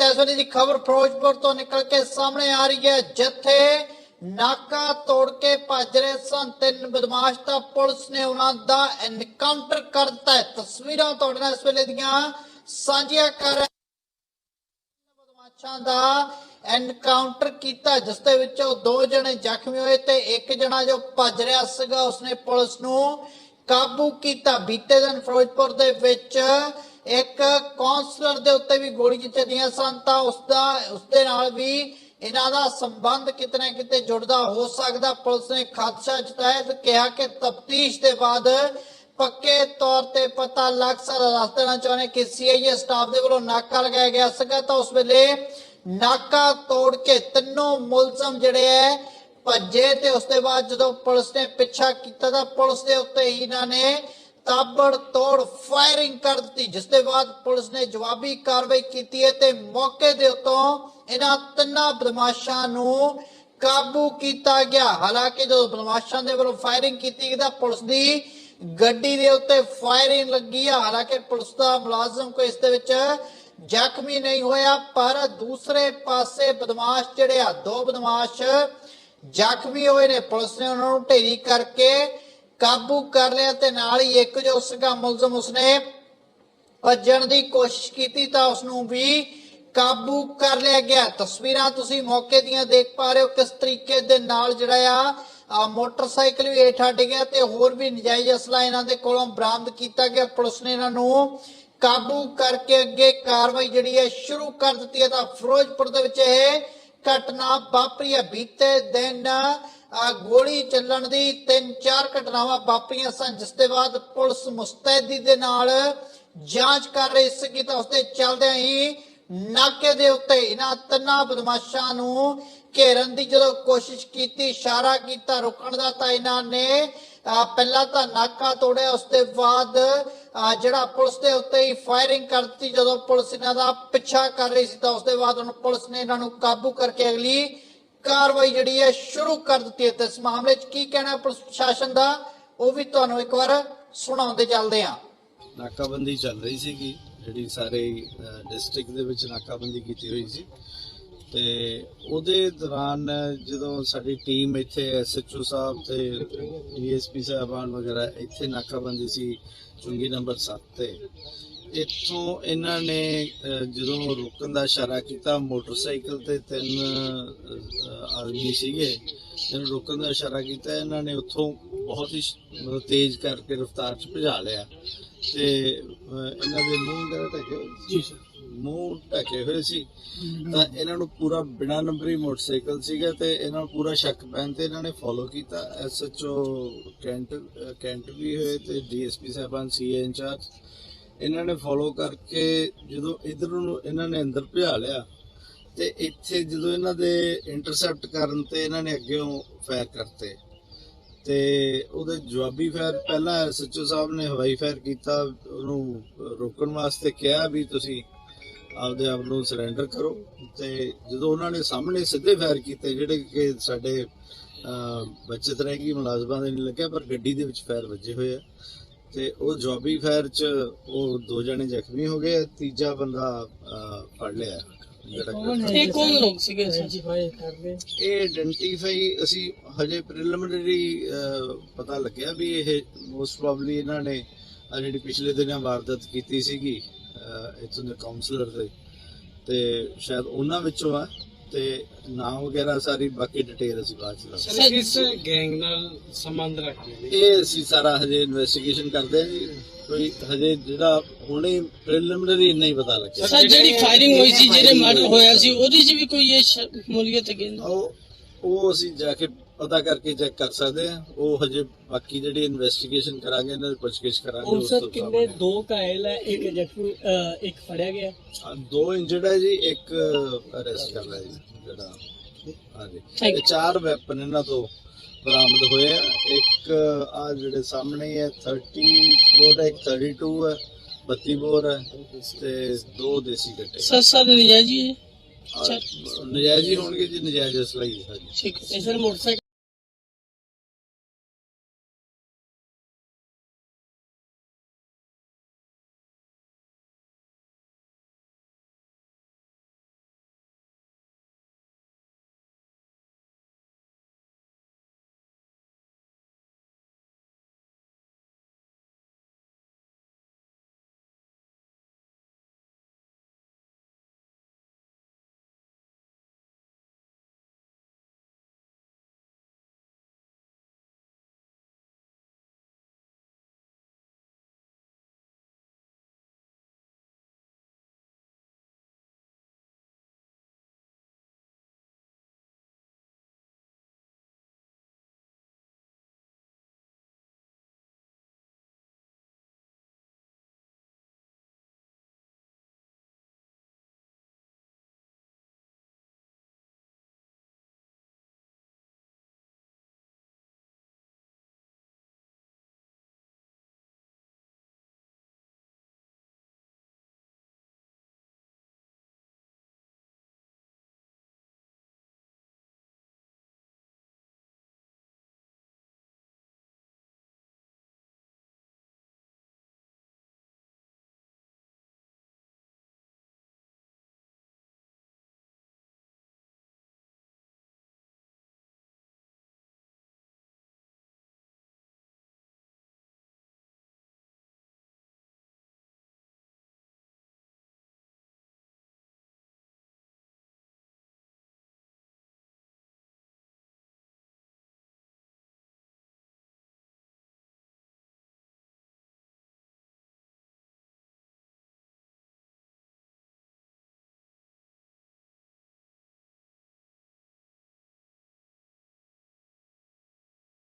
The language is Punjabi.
ਤੇ ਇਸ ਵੇਲੇ ਦੀ ਖਬਰ ਫਿਰੋਜ਼ਪੁਰ ਤੋਂ ਨਿਕਲ ਕੇ ਸਾਹਮਣੇ ਆ ਰਹੀ ਹੈ, ਜਿੱਥੇ ਨਾਕਾ ਤੋੜ ਕੇ ਭੱਜ ਰਹੇ ਸਨ। ਤਿੰਨ ਬਦਮਾਸ਼ ਤਾਂ ਪੁਲਿਸ ਨੇ ਉਹਨਾਂ ਦਾ ਐਨਕਾਊਂਟਰ ਕਰ ਦਿੱਤਾ ਹੈ। ਤਸਵੀਰਾਂ ਤੁਹਾਡੇ ਨਾਲ ਇਸ ਵੇਲੇ ਦੀਆਂ ਸਾਂਝੀਆਂ ਕਰ ਰਹੇ ਬਦਮਾਸ਼ਾਂ ਦਾ ਐਨਕਾਊਂਟਰ ਕੀਤਾ, ਜਿਸ ਦੇ ਵਿੱਚੋਂ ਦੋ ਜਣੇ ਜ਼ਖਮੀ ਹੋਏ ਤੇ ਇੱਕ ਜਣਾ ਜੋ ਭੱਜ ਰਿਹਾ ਸੀਗਾ, ਉਸਨੇ ਪੁਲਿਸ ਨੂੰ ਕਾਬੂ ਕੀਤਾ। ਬੀਤੇ ਦਿਨ ਫਿਰੋਜ਼ਪੁਰ ਦੇ ਵਿੱਚ ਇੱਕ ਕਾਉਂਸਲਰ ਦੇ ਉੱਤੇ ਵੀ ਗੋਲੀਆਂ ਚੱਲੀਆਂ ਸਨ, ਤਾਂ ਉਸਦਾ, ਉਸਦੇ ਨਾਲ ਵੀ ਇਹਨਾਂ ਦਾ ਸੰਬੰਧ ਕਿਤੇ ਕਿਤੇ ਜੁੜਦਾ ਹੋ ਸਕਦਾ। ਪੁਲਿਸ ਨੇ ਖਦਸ਼ਾ ਜਤਾਇਆ ਤੇ ਕਿਹਾ ਕਿ ਤਫਤੀਸ਼ ਦੇ ਬਾਅਦ ਪੱਕੇ ਤੌਰ ਤੇ ਪਤਾ ਲੱਗ ਸਕਦਾ ਦੱਸ ਚਾਹੁੰਦੇ ਕਿ ਸੀਆਈਏ ਸਟਾਫ ਦੇ ਵੱਲੋਂ ਨਾਕਾ ਲਗਾਇਆ ਗਿਆ ਸੀਗਾ, ਤਾਂ ਉਸ ਵੇਲੇ ਨਾਕਾ ਤੋੜ ਕੇ ਤਿੰਨੋਂ ਮੁਲਜ਼ਮ ਜਿਹੜੇ ਐ ਭੱਜੇ ਤੇ ਉਸ ਦੇ ਬਾਅਦ ਜਦੋਂ ਪੁਲਿਸ ਨੇ ਪਿੱਛਾ ਕੀਤਾ ਤਾਂ ਪੁਲਿਸ ਦੇ ਉੱਤੇ ਹੀ ਇਹਨਾਂ ਨੇ ਤਾਬੜ ਫਾਇਰਿੰਗ ਕਰ ਦਿੱਤੀ ਜਿਸ ਦੇ ਬਾਅਦ ਪੁਲਿਸ ਨੇ ਜਵਾਬੀ ਕਾਰਵਾਈ ਕੀਤੀ ਹੈ ਤੇ ਮੌਕੇ ਦੇ ਉੱਤੋਂ ਇਹਨਾਂ ਤਿੰਨਾਂ ਬਦਮਾਸ਼ਾਂ ਨੂੰ ਕਾਬੂ ਕੀਤਾ ਗਿਆ। ਹਾਲਾਂਕਿ ਜਦੋਂ ਬਦਮਾਸ਼ਾਂ ਦੇ ਵੱਲੋਂ ਫਾਇਰਿੰਗ ਕੀਤੀ ਗਈ ਤਾਂ ਪੁਲਿਸ ਦੀ ਗੱਡੀ ਦੇ ਉੱਤੇ ਫਾਇਰਿੰਗ ਲੱਗੀ ਆ। ਹਾਲਾਂਕਿ ਪੁਲਿਸ ਦਾ ਮੁਲਾਜ਼ਮ ਕੋਈ ਇਸ ਦੇ ਵਿੱਚ ਜ਼ਖਮੀ ਨਹੀਂ ਹੋਇਆ, ਪਰ ਦੂਸਰੇ ਪਾਸੇ ਬਦਮਾਸ਼ ਜਿਹੜੇ ਆ, ਦੋ ਬਦਮਾਸ਼ ਜ਼ਖਮੀ ਹੋਏ ਨੇ। ਪੁਲਿਸ ਨੇ ਉਹਨਾਂ ਨੂੰ ਢੇਰੀ ਕਰਕੇ ਕਾਬੂ ਕਰ ਲਿਆ ਤੇ ਨਾਲ ਹੀ ਇੱਕ ਜੋ ਸੀਗਾ ਮੁਲਜ਼ਮ ਉਸਨੇ ਭੱਜਣ ਦੀ ਕੋਸ਼ਿਸ਼ ਕੀਤੀ ਤਾਂ ਉਸ ਨੂੰ ਵੀ ਕਾਬੂ ਕਰ ਲਿਆ ਗਿਆ। ਤਸਵੀਰਾਂ ਤੁਸੀਂ ਮੌਕੇ ਦੀਆਂ ਦੇਖ ਪਾ ਰਹੇ ਹੋ ਕਿਸ ਤਰੀਕੇ ਦੇ ਨਾਲ ਜਿਹੜਾ ਆ ਮੋਟਰਸਾਈਕਲ ਵੀ ਹੇਠਾਂ ਡਿੱਗਿਆ ਤੇ ਹੋਰ ਵੀ ਨਜਾਇਜ਼ ਅਸਲਾ ਇਹਨਾਂ ਦੇ ਕੋਲੋਂ ਬਰਾਮਦ ਕੀਤਾ ਗਿਆ। ਪੁਲਿਸ ਨੇ ਇਹਨਾਂ ਨੂੰ ਕਾਬੂ ਕਰਕੇ ਅੱਗੇ ਕਾਰਵਾਈ ਜਿਹੜੀ ਹੈ ਸ਼ੁਰੂ ਕਰ ਦਿੱਤੀ ਹੈ ਤਾਂ ਫਿਰੋਜ਼ਪੁਰ ਦੇ ਵਿੱਚ ਇਹ ਘਟਨਾ ਵਾਪਰੀ ਹੈ। ਬੀਤੇ ਦਿਨ ਗੋਲੀ ਚੱਲਣ ਦੀ ਤਿੰਨ ਚਾਰ ਘਟਨਾਵਾਂ ਵਾਪਰੀਆਂ ਸਨ, ਜਿਸ ਦੇ ਬਾਅਦ ਪੁਲਿਸ ਮੁਸਤੈਦੀ ਦੇ ਨਾਲ ਜਾਂਚ ਕਰ ਰਹੀ ਸੀ ਤਾਂ ਉਸਦੇ ਚੱਲਦਿਆਂ ਹੀ ਨਾਕੇ ਦੇ ਉੱਤੇ ਇਹਨਾਂ ਤਿੰਨਾਂ ਬਦਮਾਸ਼ਾਂ ਨੂੰ ਘੇਰਨ ਦੀ ਜਦੋਂ ਕੋਸ਼ਿਸ਼ ਕੀਤੀ, ਇਸ਼ਾਰਾ ਕੀਤਾ, ਰੁਕਣ ਦਾ ਤਾਂ ਇਹਨਾਂ ਨੇ ਪਹਿਲਾਂ ਤਾਂ ਨਾਕਾ ਤੋੜਿਆ ਉਸ ਦੇ ਬਾਅਦ ਜਿਹੜਾ ਪੁਲਿਸ ਦੇ ਉੱਤੇ ਹੀ ਫਾਇਰਿੰਗ ਕਰਤੀ, ਜਦੋਂ ਪੁਲਿਸ ਇਹਨਾਂ ਦਾ ਪਿੱਛਾ ਕਰ ਰਹੀ ਸੀ ਤਾਂ ਉਸ ਦੇ ਬਾਅਦ ਹੁਣ ਪੁਲਿਸ ਨੇ ਇਹਨਾਂ ਨੂੰ ਕਾਬੂ ਕਰਕੇ ਅਗਲੀ ਕਾਰਵਾਈ ਜਿਹੜੀ ਹੈ ਸ਼ੁਰੂ ਕਰ ਦਿੱਤੀ ਹੈ। ਤੇ ਇਸ ਮਾਮਲੇ 'ਚ ਕੀ ਕਹਿਣਾ ਪ੍ਰਸ਼ਾਸਨ ਦਾ, ਉਹ ਵੀ ਤੁਹਾਨੂੰ ਇੱਕ ਵਾਰ ਸੁਣਾਉਂਦੇ ਚੱਲਦੇ ਹਾਂ। ਨਾਕਾਬੰਦੀ ਚੱਲ ਰਹੀ ਸੀਗੀ, ਜਿਹੜੀ ਸਾਰੇ ਡਿਸਟ੍ਰਿਕਟ ਦੇ ਵਿੱਚ ਨਾਕਾਬੰਦੀ ਕੀਤੀ ਹੋਈ ਸੀ। ਤੇ ਉਹਦੇ ਦੌਰਾਨ, ਜਦੋਂ ਸਾਡੀ ਟੀਮ ਇੱਥੇ ਐਸਐਚਓ ਸਾਹਿਬ ਤੇ ਡੀਐਸਪੀ ਸਾਹਿਬਾਨ ਵਗੈਰਾ ਇੱਥੇ ਨਾਕਾਬੰਦੀ ਸੀ ਚੁੰਗੀ ਨੰਬਰ 7 ਤੇ ਇੱਥੋਂ ਇਹਨਾਂ ਨੇ ਜਦੋਂ ਰੁਕਣ ਦਾ ਇਸ਼ਾਰਾ ਕੀਤਾ ਮੋਟਰਸਾਈਕਲ ਤੇ ਤਿੰਨ ਆਦਮੀ ਸੀਗੇ। ਜਿਹਨੂੰ ਰੁਕਣ ਦਾ ਇਸ਼ਾਰਾ ਕੀਤਾ ਇਹਨਾਂ ਨੇ ਉੱਥੋਂ ਬਹੁਤ ਹੀ ਤੇਜ਼ ਕਰਕੇ ਰਫ਼ਤਾਰ 'ਚ ਭਜਾ ਲਿਆ। ਤੇ ਇਹਨਾਂ ਦੇ ਮੂੰਹ ਵਗੈਰਾ ਢਕੇ ਮੂੰਹ ਢਕੇ ਹੋਏ ਸੀ। ਤਾਂ ਇਹਨਾਂ ਨੂੰ ਪੂਰਾ ਬਿਨਾ ਨੰਬਰੀ ਮੋਟਰਸਾਈਕਲ ਸੀਗਾ ਤੇ ਇਹਨਾਂ ਨੂੰ ਪੂਰਾ ਸ਼ੱਕ ਪੈਣ ਤੇ ਇਹਨਾਂ ਨੇ ਫੋਲੋ ਕੀਤਾ। ਐਸਐਚਓ ਕੈਂਟ ਕੈਂਟ ਵੀ ਹੋਏ ਤੇ ਡੀਐਸਪੀ ਸਾਹਿਬਾਨ ਸੀਏ ਇੰਚਾਰਜ। ਇਹਨਾਂ ਨੇ ਫੋਲੋ ਕਰਕੇ ਜਦੋਂ ਇਧਰ ਨੂੰ ਇਹਨਾਂ ਨੇ ਅੰਦਰ ਭਜਾ ਲਿਆ ਤੇ ਇੱਥੇ ਜਦੋਂ ਇਹਨਾਂ ਦੇ ਇੰਟਰਸੈਪਟ ਕਰਨ ਤੇ ਇਹਨਾਂ ਨੇ ਅੱਗੇੋਂ ਫਾਇਰ ਕਰਤੇ। ਤੇ ਉਹਦੇ ਜਵਾਬੀ ਫਾਇਰ ਪਹਿਲਾਂ ਐਸਐਚਓ ਸਾਹਿਬ ਨੇ ਹਵਾਈ ਫਾਇਰ ਕੀਤਾ ਉਹਨੂੰ ਰੋਕਣ ਵਾਸਤੇ ਕਿਹਾ ਵੀ ਤੁਸੀਂ ਆਪਦੇ ਆਪ ਨੂੰ ਸਰੈਂਡਰ ਕਰੋ। ਤੇ ਜਦੋਂ ਉਹਨਾਂ ਨੇ ਸਾਹਮਣੇ ਸਿੱਧੇ ਫਾਇਰ ਕੀਤੇ ਜਿਹੜੇ ਕਿ ਸਾਡੇ ਅਹ, ਬਚਤ ਰਹਿ ਗਈ ਮੁਲਾਜ਼ਮਾਂ ਦੇ ਨਹੀਂ ਲੱਗਿਆ ਪਰ ਗੱਡੀ ਦੇ ਵਿੱਚ ਫਾਇਰ ਵੱਜੇ ਹੋਏ ਆ। ਤੇ ਉਹ ਜਵਾਬੀ ਫਾਇਰ ਚ ਉਹ ਦੋ ਜਣੇ ਜ਼ਖਮੀ ਹੋ ਗਏ ਤੀਜਾ ਬੰਦਾ ਫੜ ਲਿਆ। ਇਹ ਕੌਣ ਲੋਕ ਸੀਗੇ ਸਰ ਇਹ ਆਇਡੈਂਟੀਫਾਈ ਅਸੀਂ ਹਜੇ ਪ੍ਰੀਲਿਮਿਨਰੀ ਪਤਾ ਲੱਗਿਆ ਵੀ ਇਹ ਮੋਸਟ ਪ੍ਰੋਬਬਲੀ ਇਹਨਾਂ ਨੇ ਜਿਹੜੀ ਪਿਛਲੇ ਦਿਨਾਂ ਵਾਰਦਾਤ ਕੀਤੀ ਸੀਗੀ ਇੱਥੋਂ ਦੇ ਕਾਉਂਸਲਰ ਦੇ। ਤੇ ਸ਼ਾਇਦ ਉਹਨਾਂ ਵਿੱਚੋਂ ਆ। ਤੇ ਨਾਮ ਵਗੈਰਾ ਸਾਰੀ ਬਾਕੀ ਡਿਟੇਲ ਅਸੀਂ ਬਾਅਦ ਚ ਦੱਸਾਂਗੇ ਸਰ ਕਿਸ ਗੈਂਗ ਨਾਲ ਸੰਬੰਧ ਰੱਖਦੇ ਨੇ? ਇਹ ਅਸੀਂ ਸਾਰਾ ਹਜੇ ਇਨਵੈਸਟੀਗੇਸ਼ਨ ਕਰਦੇ ਹਾਂ ਜੀ। ਕੋਈ ਹਜੇ ਜਿਹੜਾ ਹੁਣੇ ਪ੍ਰੀਲਿਮਿਨਰੀ ਇੰਨਾ ਹੀ ਪਤਾ ਲੱਗਿਆ। ਸਰ ਜਿਹੜੀ ਫਾਇਰਿੰਗ ਹੋਈ ਸੀ ਜਿਹੜੇ ਮਰਡਰ ਹੋਇਆ ਸੀ। ਉਹਦੇ 'ਚ ਵੀ ਕੋਈ ਇਹ ਸ਼ਮੂਲੀਅਤ ਹੈ? ਉਹ ਉਹ ਅਸੀਂ ਜਾ ਕੇ ਪਤਾ ਕਰਕੇ ਚੈੱਕ ਕਰ ਸਕਦੇ ਹਾਂ ਉਹ ਹਜੇ ਬਾਕੀ ਜਿਹੜੀ ਇਨਵੈਸਟੀਗੇਸ਼ਨ ਕਰਾਂਗੇ ਇਹਨਾਂ ਦੀ ਪੁੱਛਗਿੱਛ ਕਰਾਂਗੇ ਉਸ ਸਰ ਤੋਂ ਕਿੰਨੇ ਸਾਹਮਣੇ। ਦੋ ਘਾਇਲ ਹੈ ਇੱਕ ਜ਼ਖਮੀ ਅਹ, ਇੱਕ ਫੜਿਆ ਗਿਆ? ਹਾਂ, ਦੋ ਇੰਜਰਡ ਹੈ ਜੀ ਇੱਕ ਅਰੈਸਟ ਕਰ ਲਿਆ ਜੀ ਜਿਹੜਾ ਹਾਂਜੀ। Thank ਇਹ ਚਾਰ ਵੈਪਨ ਇਹਨਾਂ ਤੋਂ ਬਰਾਮਦ ਹੋਏ ਆ। ਇੱਕ ਆ ਜਿਹੜੇ ਸਾਹਮਣੇ ਹੈ 30 ਬੋਰ ਹੈ ਇੱਕ 32 ਹੈ 32 ਬੋਰ ਹੈ ਤੇ ਦੋ ਦੇਸੀ ਗੱਟੇ। ਸਰ ਸਰ ਨਜਾਇਜ਼? ਆਹ, ਨਜਾਇਜ਼ ਹੀ ਹੋਣਗੇ ਜੀ ਨਜਾਇਜ਼ ਅਸਲਾ ਹੀ। ਹੈ ਠੀਕ ਹੈ ਸਰ ਮੋਟਰਸਾਈਕਲ